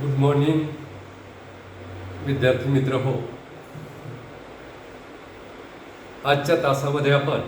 Good morning विद्यार्थी मित्र हो. आजच्या तासामध्ये आपण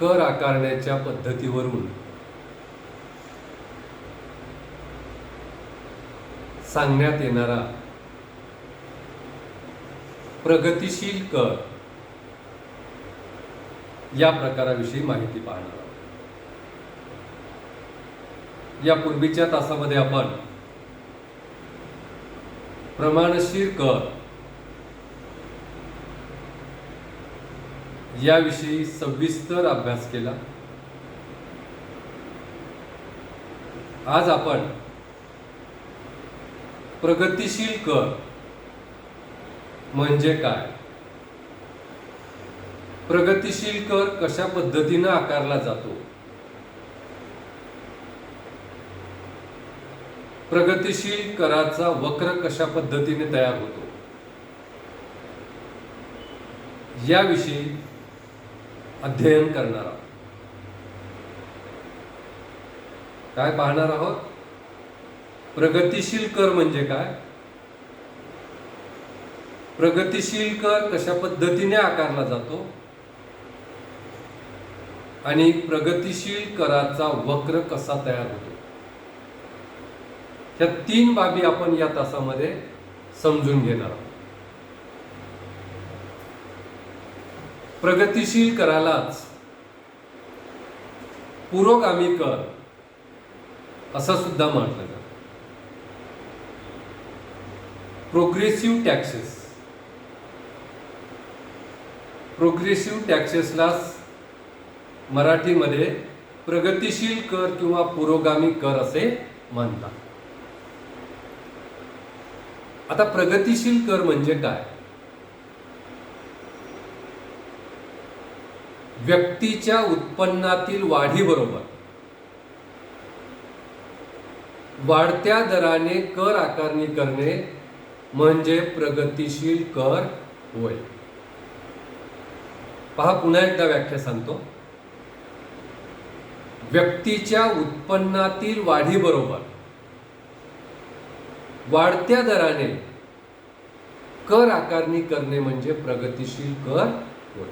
कर आकारण्याच्या पद्धतीवरून सांगण्यात येणारा प्रगतिशील कर या प्रकाराविषयी माहिती पाहणार आहोत. या पूर्वीच्या तासामध्ये आपण प्रमाणशीर कर याविषयी सविस्तर अभ्यास केला. आज आपण प्रगतिशील कर म्हणजे काय? प्रगतिशील कर कशा पद्धतीनं आकारला जातो? प्रगतिशील कराचा वक्र कशा पद्धतीने तयार होतो? याविषयी अध्ययन करणार आहोत. काय पाहणार आहोत? प्रगतिशील कर म्हणजे काय? प्रगतिशील कर कशा पद्धतीने आकारला जातो? आणि प्रगतिशील कराचा वक्र कसा तयार होतो? ह्या तीन बाबी आपण या तासामध्ये समजून घेणार आहोत. प्रगतिशील करालाच पुरोगामी कर असं सुद्धा म्हटलं जातं. Progressive taxes. प्रोग्रेसिव्ह टॅक्सेसला मराठीमध्ये प्रगतिशील कर किंवा पुरोगामी कर असे म्हणतात. आता प्रगतिशील कर म्हणजे काय? व्यक्तीच्या उत्पन्नातील वाढीबरोबर वाढत्या दराने कर आकारणी करणे म्हणजे प्रगतिशील कर होय. पहा पुन्हा एकदा व्याख्या सांगतो. व्यक्तीच्या उत्पन्नातील वाढीबरोबर वाढत्या दराने कर आकारणी करणे म्हणजे प्रगतिशील कर होय.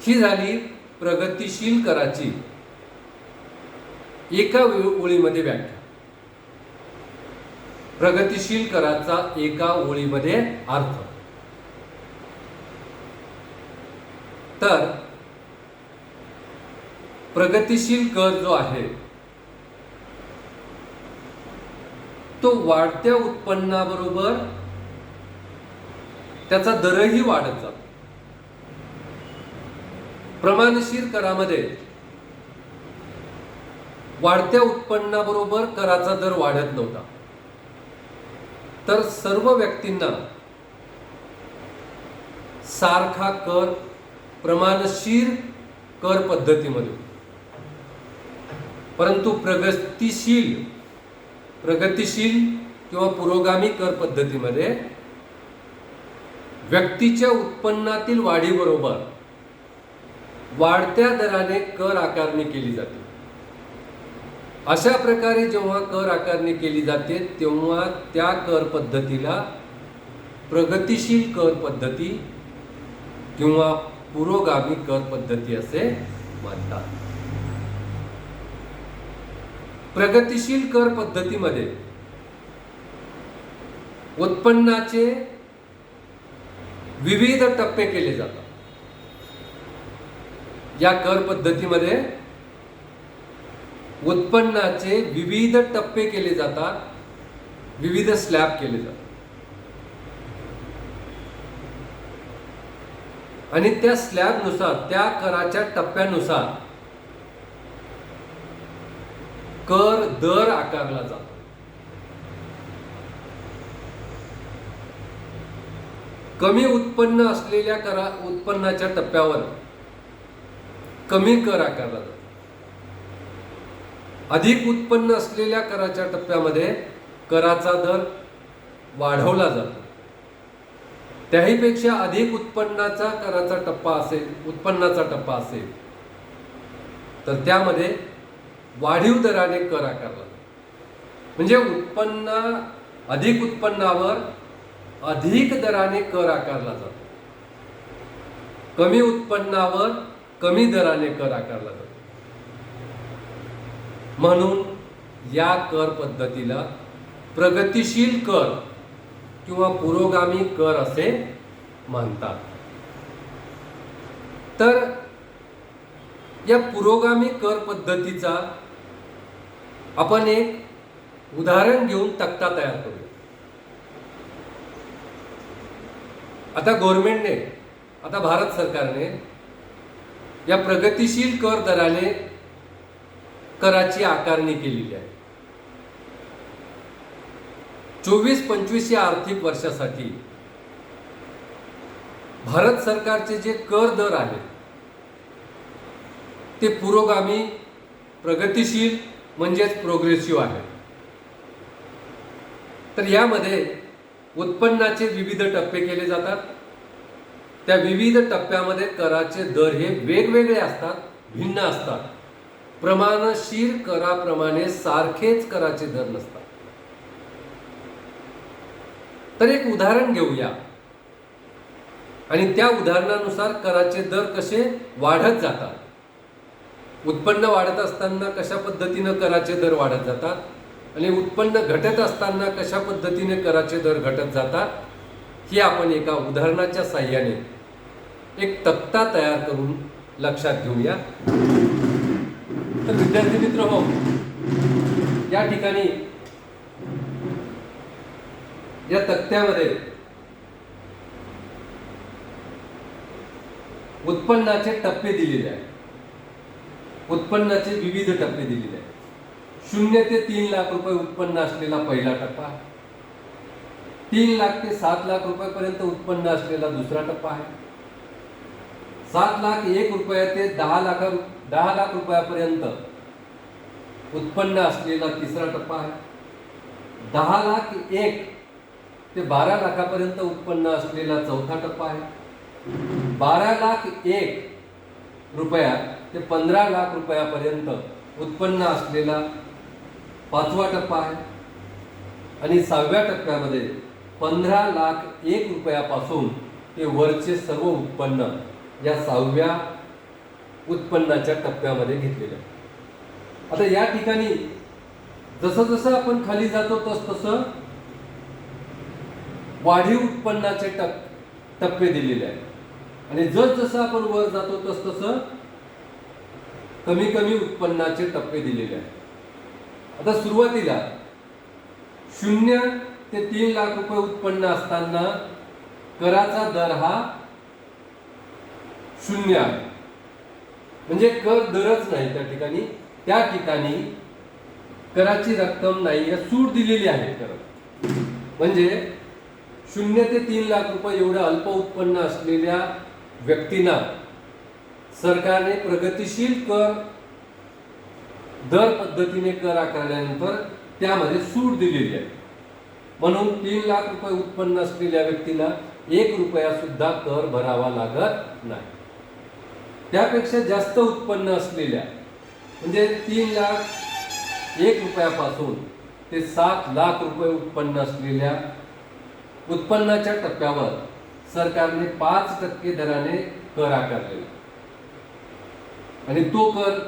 ही झाली प्रगतिशील कराची. एका ओळीमध्ये व्याख्या. प्रगतिशील कराचा एका ओळीमध्ये अर्थ. तर प्रगतिशील कर जो आहे तो वाढत्या उत्पन्नाबरोबर त्याचा दरही वाढत जातो. प्रमाणशीर करामध्ये वाढत्या उत्पन्नाबरोबर कराचा दर वाढत नव्हता. तर सर्व व्यक्तींना सारखा कर प्रमाणशीर कर पद्धतीमध्ये. परंतु प्रगतीशील प्रगतिशील किंवा पुरोगामी कर पद्धतीमध्ये व्यक्तीच्या उत्पन्नातील वाढीबरोबर वाढत्या दराने कर आकारणी केली जाते. अशा प्रकारे जेव्हा कर आकारणी केली जाते तेव्हा त्या कर पद्धतीला प्रगतिशील कर पद्धती किंवा पुरोगामी कर पद्धती असे म्हणतात. प्रगतिशील कर पद्धतीमध्ये उत्पन्नाचे विविध टप्पे केले जातात. या कर पद्धतीमध्ये उत्पन्नाचे विविध टप्पे केले जातात विविध स्लॅब केले जातात. आणि त्या स्लॅबनुसार त्या कराच्या टप्प्यानुसार कर दर आकारला जातो. कमी उत्पन्न असलेल्या करा उत्पन्नाच्या टप्प्यावर कमी कर आकारला जातो. अधिक उत्पन्न असलेल्या कराच्या टप्प्यामध्ये कराचा दर वाढवला जातो. त्याहीपेक्षा अधिक उत्पन्नाचा कराचा टप्पा असेल उत्पन्नाचा टप्पा असेल तर त्यामध्ये वाढीव दराने कर आकारला जातो. म्हणजे उत्पन्न अधिक उत्पन्नावर अधिक दराने कर आकारला जातो. कमी उत्पन्नावर कमी दराने कर आकारला जातो. म्हणून या कर पद्धतीला प्रगतिशील कर किंवा पुरोगामी कर असे म्हणतात. तर या पुरोगामी कर पद्धतीचा आपण एक उदाहरण घेऊन तक्ता तयार करू आता गव्हर्नमेंटने आता भारत सरकारने या प्रगतिशील कर दराने कराची आकारणी केलेली आहे. चोवीस पंचवीस या आर्थिक वर्षासाठी भारत सरकारचे जे कर दर आहेत ते पुरोगामी प्रगतिशील म्हणजेच प्रोग्रेसिव्ह आहे. तर यामध्ये उत्पन्नाचे विविध टप्पे केले जातात. त्या विविध टप्प्यामध्ये कराचे दर हे वेगवेगळे असतात भिन्न असतात. प्रमाणशीर कराप्रमाणे सारखेच कराचे दर नसतात. तर एक उदाहरण घेऊया. आणि त्या उदाहरणानुसार कराचे दर कसे वाढत जातात. उत्पन्न वाढत असताना कशा पद्धतीनं कराचे दर वाढत जातात? आणि उत्पन्न घटत असताना कशा पद्धतीने कराचे दर घटत जातात? हे आपण एका उदाहरणाच्या साह्याने एक तक्ता तयार करून लक्षात घेऊया. तर विद्यार्थी मित्र हो या ठिकाणी या तक्त्यामध्ये उत्पन्नाचे टप्पे दिलेले आहेत. उत्पन्नाचे विविध टप्पे दिलेले आहेत. शून्य ते तीन लाख रुपये उत्पन्न असलेला पहिला टप्पा तीन लाख ते सात लाख रुपयापर्यंत उत्पन्न असलेला दुसरा टप्पा आहे. सात लाख एक रुपया ते दहा लाख दहा लाख रुपयापर्यंत उत्पन्न असलेला तिसरा टप्पा आहे. दहा लाख एक ते बारा लाखापर्यंत उत्पन्न असलेला चौथा टप्पा आहे. बारा लाख एक रुपया ते पंधरा लाख रुपयापर्यंत उत्पन्न असलेला पाचवा टप्पा आहे. आणि सहाव्या टप्प्यामध्ये पंधरा लाख एक रुपयापासून ते वरचे सर्व उत्पन्न या सहाव्या उत्पन्नाच्या टप्प्यामध्ये घेतलेलं आहे. आता या ठिकाणी जसं जसं आपण खाली जातो तस तसं वाढीव उत्पन्नाचे टप टप्पे दिलेले आहेत. आणि जस जसं आपण वर जातो तस तसं कमी कमी उत्पन्नाचे टप्पे दिलेले आहेत. आता सुरुवातीला शून्य ते तीन लाख रुपये उत्पन्न असताना कराचा दर हा शून्य आहे. म्हणजे कर दरच नाही त्या ठिकाणी. त्या ठिकाणी कराची रक्कम नाही सूट दिलेली आहे कर म्हणजे शून्य ते तीन लाख रुपये एवढं अल्प उत्पन्न असलेल्या व्यक्तींना सरकारने प्रगतिशील कर दर पद्धतीने कर आकारल्यानंतर त्यामध्ये सूट दिलेली आहे. म्हणून तीन लाख रुपये उत्पन्न असलेल्या व्यक्तीला एक रुपया सुद्धा कर भरावा लागत नाही. त्यापेक्षा जास्त उत्पन्न असलेल्या म्हणजे तीन लाख एक रुपयापासून ते सात लाख रुपये उत्पन्न असलेल्या उत्पन्नाच्या टप्प्यावर सरकारने पाच टक्के दराने कर आकारलेला आणि तो कर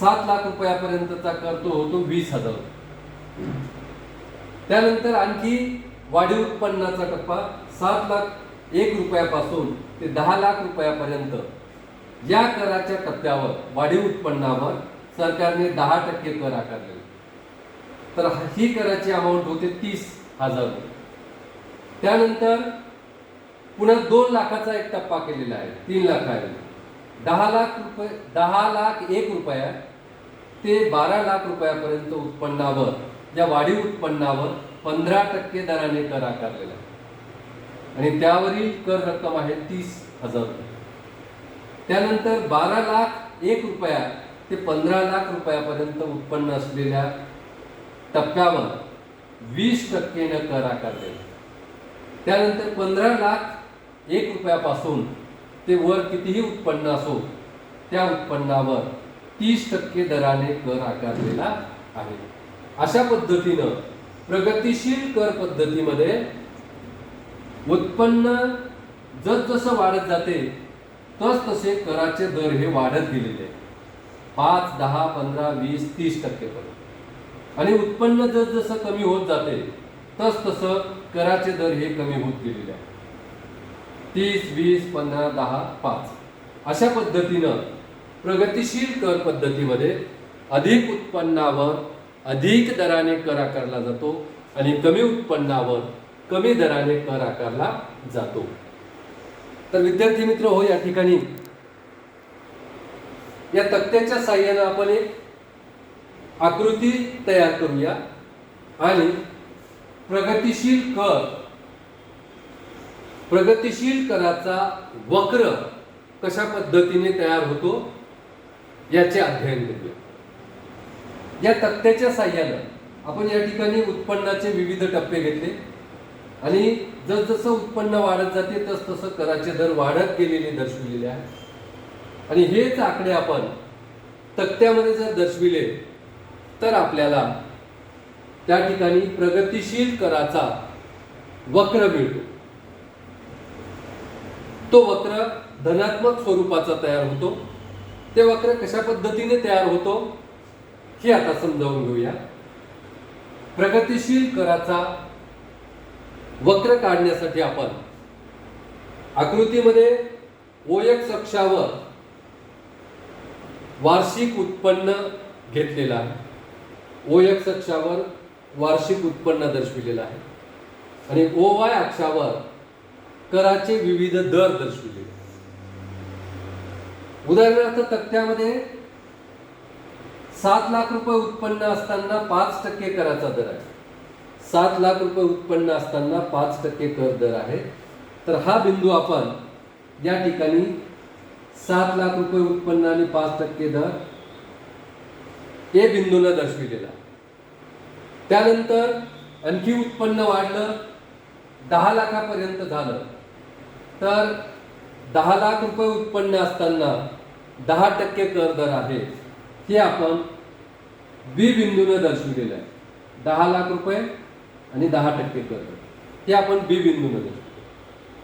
सात लाख रुपयापर्यंतचा कर तो होतो वीस हजार. त्यानंतर आणखी वाढीव उत्पन्नाचा टप्पा सात लाख एक रुपयापासून ते दहा लाख रुपयापर्यंत. या कराच्या टप्प्यावर वाढीव उत्पन्नावर सरकारने दहा टक्के कर आकारले. तर ही कराची अमाऊंट होते तीस हजार. रुपये त्यानंतर पुन्हा दोन लाखाचा एक टप्पा केलेला आहे तीन लाखाने दहा लाख रुपये दहा लाख एक रुपया ते बारा लाख रुपयापर्यंत उत्पन्नावर या वाढीव उत्पन्नावर पंधरा टक्के दराने कर आकारलेला आहे. आणि त्यावरील कर रक्कम आहे तीस हजार रुपये. त्यानंतर बारा लाख एक रुपया ते पंधरा लाख रुपयापर्यंत उत्पन्न असलेल्या टप्प्यावर वीस टक्केनं कर आकारलेला त्यानंतर पंधरा लाख एक रुपयापासून ते वर कितीही उत्पन्न असो त्या उत्पन्नावर तीस टक्के दराने कर आकारलेला आहे. अशा पद्धतीनं प्रगतीशील कर पद्धतीमध्ये उत्पन्न जसजसं वाढत जाते तस तसे कराचे दर हे वाढत गेलेले आहेत पाच दहा पंधरा वीस तीस टक्केपर्यंत आणि उत्पन्न जसजसं कमी होत जाते तस तसं कराचे दर हे कमी होत गेलेले आहे. तीस वीस पंधरा दहा पाच. अशा पद्धतीनं प्रगतीशील कर पद्धतीमध्ये अधिक उत्पन्नावर अधिक दराने कर आकारला जातो आणि कमी उत्पन्नावर कमी दराने कर आकारला जातो. तर विद्यार्थी मित्र हो या ठिकाणी या तक्त्याच्या साह्यानं आपण एक आकृती तयार करूया आणि प्रगतीशील कर प्रगतिशील कराचा वक्र कशा पद्धतीने तयार होतो याचे अध्ययन करूया. या तक्त्याच्या साह्यानं आपण या ठिकाणी उत्पन्नाचे विविध टप्पे घेतले. आणि जसजसं उत्पन्न वाढत जाते तस तसं कराचे दर वाढत गेलेले दर्शविलेले आहे आणि हेच आकडे आपण तक्त्यामध्ये जर दर्शविले तर आपल्याला त्या ठिकाणी प्रगतीशील कराचा वक्र मिळतो. तो वक्र धनात्मक स्वरूपाचा तयार होतो. ते वक्र कशा पद्धतीने तयार होतो? हे आता समजावून घेऊया. प्रगतीशील कराचा वक्र काढण्यासाठी आपण आकृतीमध्ये ओएक्स अक्षावर वार्षिक उत्पन्न घेतलेलं आहे. ओएक्स अक्षावर वार्षिक उत्पन्न दर्शविलेलं आहे. आणि ओ वाय अक्षावर कराचे विविध दर दर्शविले. उदाहरणार्थ तक्त्यामध्ये सात लाख रुपये उत्पन्न असताना पाच टक्के कराचा दर आहे. सात लाख रुपये उत्पन्न असताना पाच टक्के कर दर आहे. तर हा बिंदू आपण या ठिकाणी सात लाख रुपये उत्पन्न आणि पाच टक्के दर हे बिंदूला दर्शविलेला. त्यानंतर आणखी उत्पन्न वाढलं दहा लाखापर्यंत झालं. तर दहा लाख रुपये उत्पन्न असताना दहा टक्के कर दर आहे हे आपण बी बिंदूने दर्शविलेलं आहे. दहा लाख रुपये आणि दहा टक्के कर दर. हे आपण बी बिंदूने दर्शवतो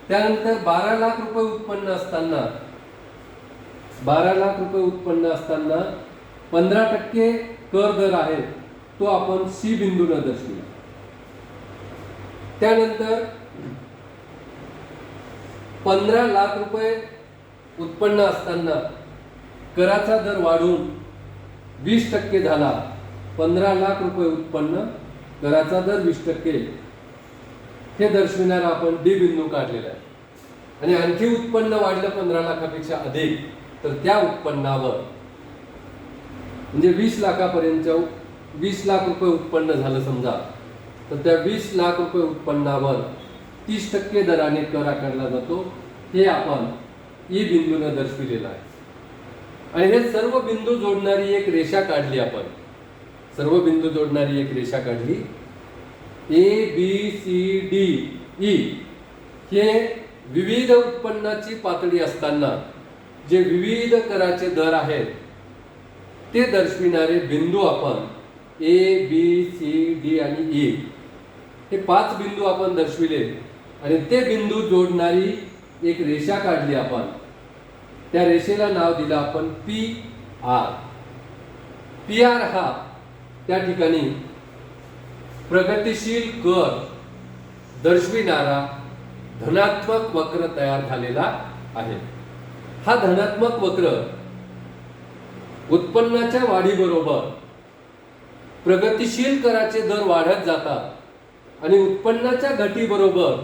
त्यानंतर बारा लाख रुपये उत्पन्न असताना बारा लाख रुपये उत्पन्न असताना पंधरा टक्के कर दर आहे तो आपण सी बिंदूला दर्शविला त्यानंतर पंधरा लाख रुपये उत्पन्न असताना कराचा दर वाढून वीस टक्के झाला. पंधरा लाख रुपये उत्पन्न कराचा दर वीस टक्के. हे दर्शविणारा आपण डी बिंदू काढलेला आहे. आणि आणखी उत्पन्न वाढलं पंधरा लाखापेक्षा अधिक तर त्या उत्पन्नावर. म्हणजे वीस लाखापर्यंत वीस लाख रुपये उत्पन्न झालं समजा. तर त्या वीस लाख रुपये उत्पन्नावर तीस टक्के दराने कर आकारला जातो हे आपण ई बिंदूनं दर्शविलेलं आहे. आणि हे सर्व बिंदू जोडणारी एक रेषा काढली आपण. सर्व बिंदू जोडणारी एक रेषा काढली. A B C D E हे विविध उत्पन्नाची पातळी असताना जे विविध कराचे दर आहेत ते दर्शविणारे बिंदू आपण ए बी सी डी आणि ई हे पाच बिंदू आपण दर्शविले. आणि ते बिंदू जोडणारी एक रेषा काढली आपण. त्या रेषेला नाव दिलं आपण पी आर. पी आर हा त्या ठिकाणी प्रगतिशील कर दर्शविणारा धनात्मक वक्र तयार झालेला आहे. हा धनात्मक वक्र उत्पन्नाच्या वाढीबरोबर प्रगतिशील कराचे दर वाढत जातात आणि उत्पन्नाच्या घटीबरोबर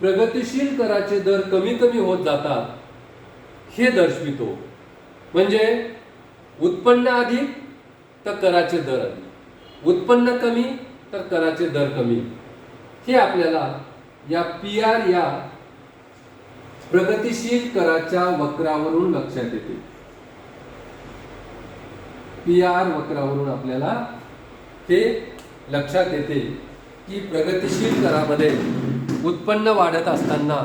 प्रगतिशील कराचे दर कमी कमी होत जातात. हे दर्शवितो. म्हणजे उत्पन्न अधिक तर कराचे दर अधिक. उत्पन्न कमी तर कराचे दर कमी. हे आपल्याला या पी आर या प्रगतिशील कराच्या वक्रावरून लक्षात येते. पी आर वक्रावरून आपल्याला हे लक्षात येते की प्रगतिशील करामध्ये उत्पन्न वाढत असताना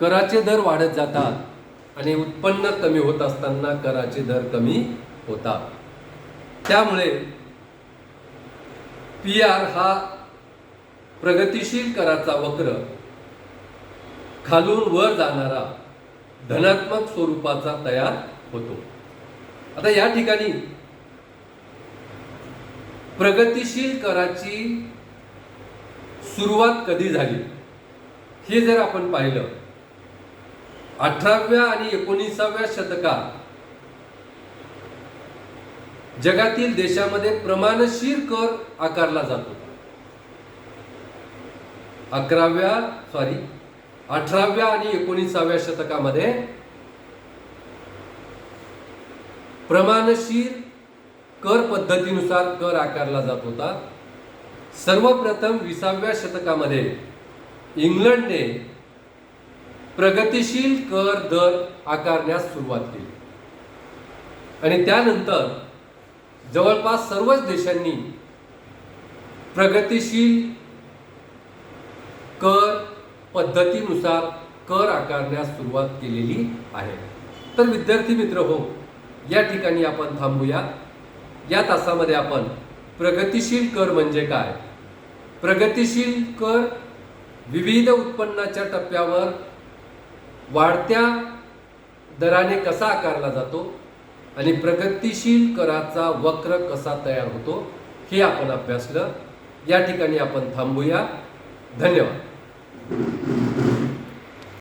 कराचे दर वाढत जातात आणि उत्पन्न कमी होत असताना कराचे दर कमी होतात. त्यामुळे पी आर हा प्रगतिशील कराचा वक्र खालून वर जाणारा धनात्मक स्वरूपाचा तयार होतो. आता या ठिकाणी प्रगतिशील कराची सुरुवात कधी झाली? हे जर आपण पाहिलं अठराव्या आणि एकोणीसाव्या शतकात जगातील देशामध्ये प्रमाणशीर कर आकारला जातो. अकराव्या सॉरी अठराव्या आणि एकोणीसाव्या शतकामध्ये प्रमाणशीर कर पद्धतीनुसार कर आकारला जात होता. सर्वप्रथम विसाव्या शतकामध्ये इंग्लंडने प्रगतिशील कर दर आकारण्यास सुरुवात केली. आणि त्यानंतर जवळपास सर्वच देशांनी प्रगतिशील कर पद्धतीनुसार कर आकारण्यास सुरुवात केलेली आहे. तर विद्यार्थी मित्र हो या ठिकाणी आपण थांबूया. या तासामध्ये आपण प्रगतिशील कर म्हणजे काय? प्रगतिशील कर विविध उत्पन्नाच्या टप्प्यावर वाढत्या दराने कसा आकारला जातो आणि प्रगतिशील कराचा वक्र कसा तयार होतो हे आपण अभ्यासलं. या ठिकाणी आपण थांबूया. धन्यवाद.